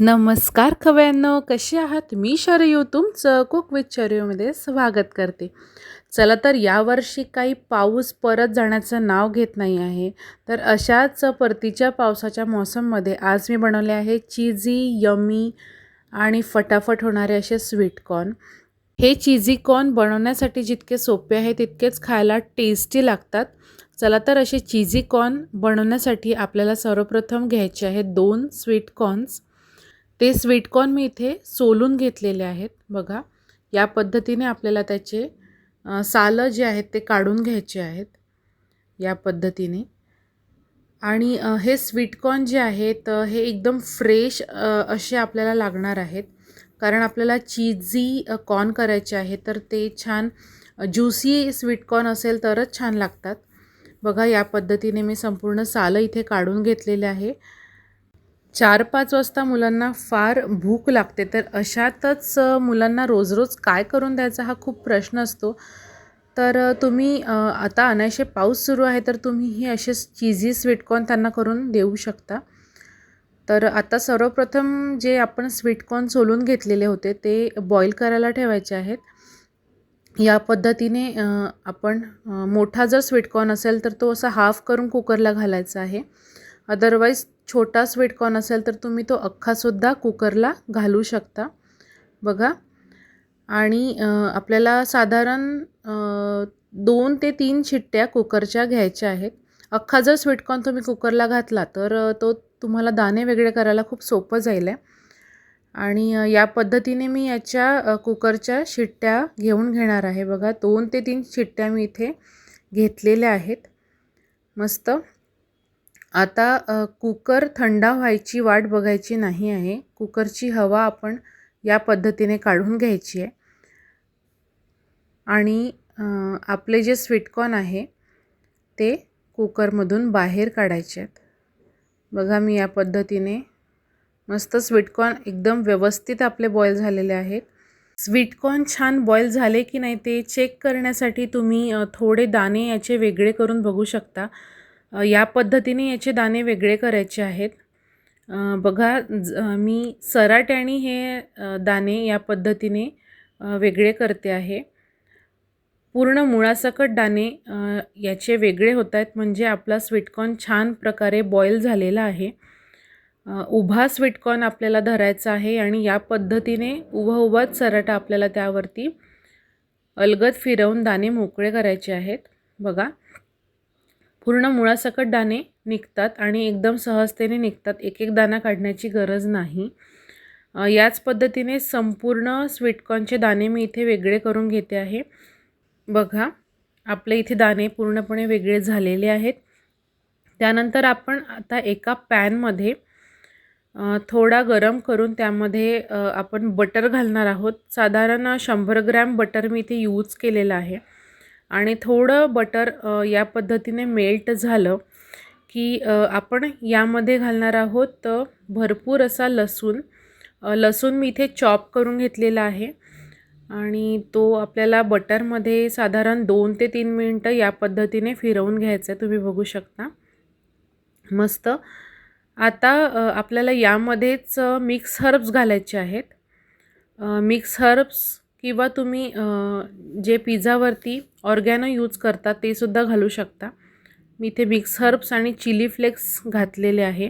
नमस्कार खव्यांनो कसे आहात? मी शरयू तुमचं कुक विथ शरयूमध्ये स्वागत करते. चला तर यावर्षी काही पाऊस परत जाण्याचं नाव घेत नाही आहे तर अशाच परतीच्या पावसाच्या मौसममध्ये आज मी बनवले आहे चीझी यमी आणि फटाफट होणारे असे स्वीटकॉर्न हे चीझी कॉर्न बनवण्यासाठी जितके सोपे आहे तितकेच खायला टेस्टी लागतात. चला तर असे चीझी कॉर्न बनवण्यासाठी आपल्याला सर्वप्रथम घ्यायचे आहेत दोन स्वीट कॉर्न्स. ते स्वीटकॉर्न मी इथे सोलून घेतलेले आहेत बघा. या पद्धतीने आपल्याला त्याचे सालं जे आहेत ते काढून घ्यायचे आहेत. या पद्धतीने. आणि हे स्वीटकॉर्न जे आहेत हे एकदम फ्रेश असे आपल्याला लागणार आहेत. कारण आपल्याला चीजी कॉर्न करायचे आहे तर ते छान ज्युसी स्वीटकॉर्न असेल तरच छान लागतात. बघा या पद्धतीने मी संपूर्ण सालं इथे काढून घेतलेले आहे. चार पाच वाजता मुलांना फार भूक लागते. तर अशातच मुलांना रोज रोज काय करून द्यायचा हा खूप प्रश्न असतो. तर तुम्ही आता अनायशे पाऊस सुरू आहे तर तुम्ही ही असे चिझी स्वीटकॉर्न त्यांना करून देऊ शकता. तर आता सर्वप्रथम जे आपण स्वीटकॉर्न सोलून घेतलेले होते ते बॉईल करायला ठेवायचे आहेत. या पद्धतीने आपण मोठा जर स्वीटकॉर्न असेल तर तो असा हाफ करून कुकरला घालायचा आहे. अदरवाईज छोटा स्वीटकॉर्न असेल तर तुम्ही तो अख्खासुद्धा कुकरला घालू शकता. बघा. आणि आपल्याला साधारण दोन ते तीन शिट्ट्या कुकरच्या घ्यायच्या आहेत. अख्खा जर स्वीटकॉर्न तुम्ही कुकरला घातला तर तो तुम्हाला दाणे वेगळे करायला खूप सोपं जाईल आहे. आणि या पद्धतीने मी याच्या कुकरच्या शिट्ट्या घेऊन घेणार आहे. बघा दोन ते तीन शिट्ट्या मी इथे घेतलेल्या आहेत. मस्त. आता कुकर थंडा व्हायची वाट बघायची नाही आहे. कुकरची हवा आपण या पद्धतीने काढून घ्यायची आहे. आणि आपले जे स्वीटकॉर्न आहे ते कुकरमधून बाहेर काढायचे आहेत. बघा मी या पद्धतीने मस्त स्वीटकॉर्न एकदम व्यवस्थित आपले बॉईल झालेले आहेत. स्वीटकॉर्न छान बॉईल झाले की नाही ते चेक करण्यासाठी तुम्ही थोडे दाणे याचे वेगळे करून बघू शकता. या पद्धतीने याचे दाणे वेगळे करायचे आहेत. बघा ज मी सराट्याणी हे दाणे या पद्धतीने वेगळे करते आहे. पूर्ण मुळासकट दाणे याचे वेगळे होत आहेत म्हणजे आपला स्वीटकॉर्न छान प्रकारे बॉईल झालेला आहे. उभा स्वीटकॉर्न आपल्याला धरायचा आहे आणि या पद्धतीने उभा उभाच सराटा आपल्याला त्यावरती अलगद फिरवून दाणे मोकळे करायचे आहेत. बघा पूर्ण मुळासकट दाणे निघतात आणि एकदम सहजतेने निघतात. एक एक दाणा काढण्याची गरज नाही. याच पद्धतीने संपूर्ण स्वीटकॉर्नचे दाणे मी इथे वेगळे करून घेते आहे. बघा आपले इथे दाणे पूर्णपणे वेगळे झालेले आहेत. त्यानंतर आपण आता एका पॅनमध्ये थोडा गरम करून त्यामध्ये आपण बटर घालणार आहोत. साधारण शंभर ग्रॅम बटर मी इथे यूज केलेलं आहे. आणि थोडं बटर या पद्धतीने मेल्ट झालं की आपण यामध्ये घालणार आहोत भरपूर असा लसूण. लसूण मी इथे चॉप करून घेतलेला आहे आणि तो आपल्याला बटरमध्ये साधारण दोन ते तीन मिनटं या पद्धतीने फिरवून घ्यायचं आहे तुम्ही बघू शकता. मस्त. आता आपल्याला यामध्येच मिक्स हर्ब्स घालायचे आहेत. मिक्स हर्ब्स किंवा तुम्ही जे पिझ्झावरती ऑर्गॅनो यूज करता ते सुद्धा घालू शकता. मी इथे मिक्स हर्ब्स आणि चिली फ्लेक्स घातलेले आहे.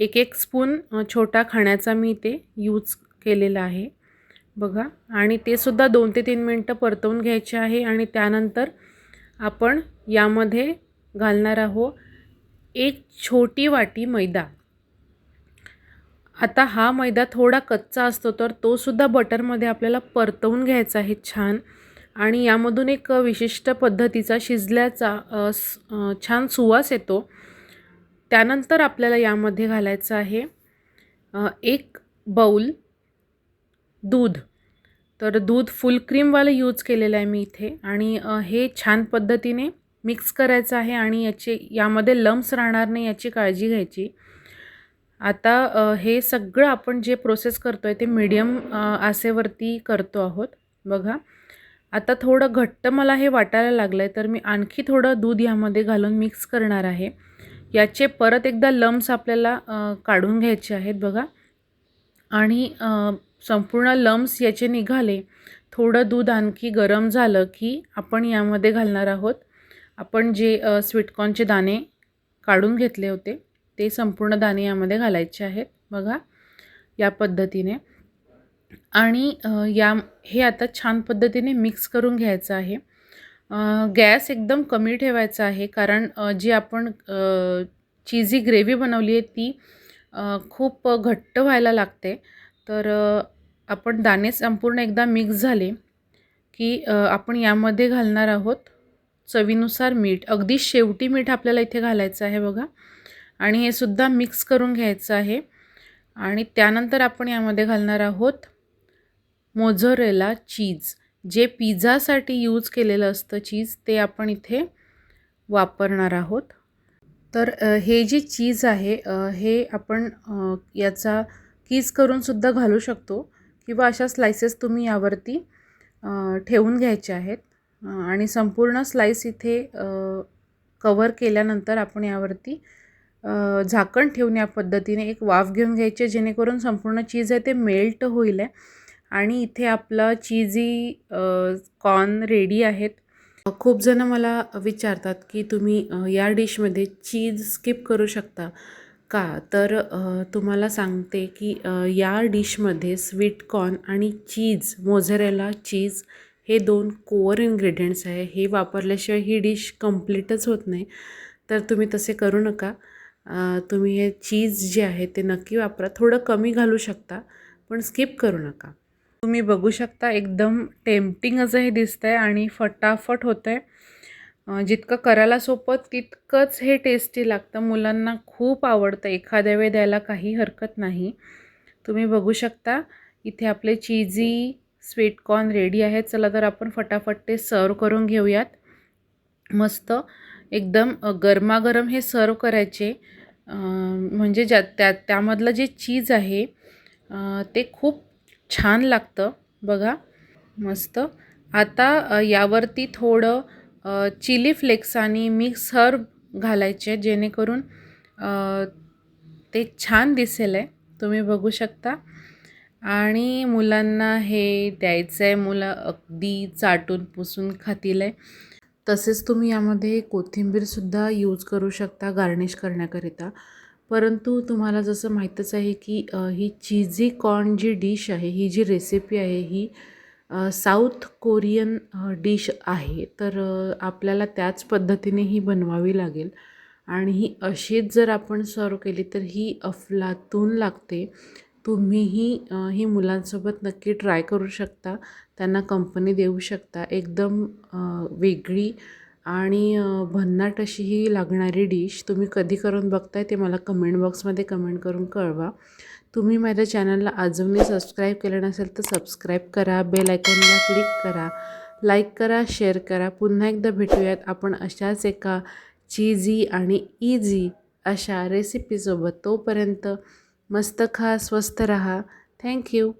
एक एक स्पून छोटा खाण्याचा मी इथे यूज केलेला आहे. बघा. आणि ते सुद्धा दोन ते तीन मिनटं परतवून घ्यायचे आहे आणि त्यानंतर आपण यामध्ये घालणार आहोत एक छोटी वाटी मैदा. आता हा मैदा थोडा कच्चा असतो तर तोसुद्धा बटरमध्ये आपल्याला परतवून घ्यायचा आहे छान. आणि यामधून एक विशिष्ट पद्धतीचा शिजल्याचा छान सुवास येतो. त्यानंतर आपल्याला यामध्ये घालायचं आहे एक बाऊल दूध. तर दूध फुल क्रीमवालं यूज केलेलं आहे मी इथे. आणि हे छान पद्धतीने मिक्स करायचं आहे आणि याचे यामध्ये लम्स राहणार नाही याची काळजी घ्यायची. आता हे सगळं आपण जे प्रोसेस करतो आहे ते मीडियम आसेवरती करतो आहोत. बघा. आता थोडं घट्ट मला हे वाटायला लागलं आहे तर मी आणखी थोडं दूध यामध्ये घालून मिक्स करणार आहे. याचे परत एकदा लम्स आपल्याला काढून घ्यायचे आहेत बघा. आणि संपूर्ण लम्स याचे निघाले. थोडं दूध आणखी गरम झालं की आपण यामध्ये घालणार आहोत. आपण जे स्वीटकॉर्नचे दाणे काढून घेतले होते. ते संपूर्ण दाणे यामध्ये घालायचे आहेत. बघा या पद्धतीने. आणि या हे आता छान पद्धतीने मिक्स करून घ्यायचं आहे. गॅस एकदम कमी ठेवायचा आहे कारण जी आपण चीजी ग्रेव्ही बनवली आहे ती खूप घट्ट व्हायला लागते. तर आपण दाणे संपूर्ण एकदा मिक्स झाले की आपण यामध्ये घालणार आहोत चवीनुसार मीठ. अगदी शेवटी मीठ आपल्याला इथे घालायचं आहे बघा. आणि हे सुद्धा मिक्स करून घ्यायचं आहे. आणि त्यानंतर आपण यामध्ये घालणार आहोत मोझोरेला चीज. जे पिझ्झासाठी यूज केलेलं असतं चीज ते आपण इथे वापरणार आहोत. तर हे जे चीज आहे हे आपण याचा कीज करूनसुद्धा घालू शकतो किंवा अशा स्लायसेस तुम्ही यावरती ठेवून घ्यायचे आहेत. आणि संपूर्ण स्लाईस इथे कवर केल्यानंतर आपण यावरती झाकण ठेवून या पद्धतीने एक वाफ घेऊन घ्यायची जेणेकरून संपूर्ण चीज आहे ते मेल्ट होईल आहे. आणि इथे आपलं चीजी कॉर्न रेडी आहेत. खूप जणं मला विचारतात की तुम्ही या डिशमध्ये चीज स्किप करू शकता का? तर तुम्हाला सांगते की या डिशमध्ये स्वीट कॉर्न आणि चीज मोझरेला चीज हे दोन कोअर इन्ग्रेडियंट्स आहे. हे वापरल्याशिवाय ही डिश कम्प्लीटच होत नाही. तर तुम्ही तसे करू नका. तुम्ही हे चीज जे आहे ते नक्की वापरा. थोडं कमी घालू शकता पण स्किप करू नका. तुम्ही बघू शकता एकदम टेम्पटिंग असं हे दिसतं आहे आणि फटाफट होतं आहे जितकं करायला सोपं तितकंच हे टेस्टी लागतं. मुलांना खूप आवडतं. एखाद्या वेळ द्यायला काही हरकत नाही. तुम्ही बघू शकता इथे आपले चीजी स्वीटकॉर्न रेडी आहेत चला तर आपण फटाफट ते सर्व करून घेऊयात. मस्त. एकदम गरमागरम हे सर्व करायचे. म्हणजे ज्या त्या त्यामधलं जे चीज आहे ते खूप छान लागतं. बघा मस्त. आता यावरती थोडं चिली फ्लेक्स आणि मिक्स हर्ब घालायचे जेणेकरून ते छान दिसेल आहे. तुम्ही बघू शकता. आणि मुलांना हे द्यायचं आहे मुलं अगदी चाटून पुसून खातील आहे. तसेच तुम्ही यामध्ये कोथिंबीरसुद्धा यूज करू शकता गार्निश करण्याकरिता. परंतु तुम्हाला जसं माहीतच आहे की ही चीझी कॉर्न जी डिश आहे ही जी रेसिपी आहे ही साऊथ कोरियन डिश आहे. तर आपल्याला त्याच पद्धतीने ही बनवावी लागेल. आणि ही अशीच जर आपण सर्व केली तर ही अफलातून लागते. तुम्हीही ही मुलांसोबत नक्की ट्राय करू शकता. त्यांना कंपनी देऊ शकता. एकदम वेगळी आणि भन्नाट अशी ही लागणारी डिश तुम्ही कधी करून बघताय ते मला कमेंट बॉक्समध्ये कमेंट करून कळवा. तुम्ही माझ्या चॅनलला अजूनही सबस्क्राईब केलं नसेल तर सबस्क्राईब करा बेल आयकॉनला क्लिक करा लाईक करा शेअर करा. पुन्हा एकदा भेटूयात आपण अशाच एका चीझी आणि इझी अशा रेसिपीसोबत. तोपर्यंत मस्त खा स्वस्त रहा. थँक्यू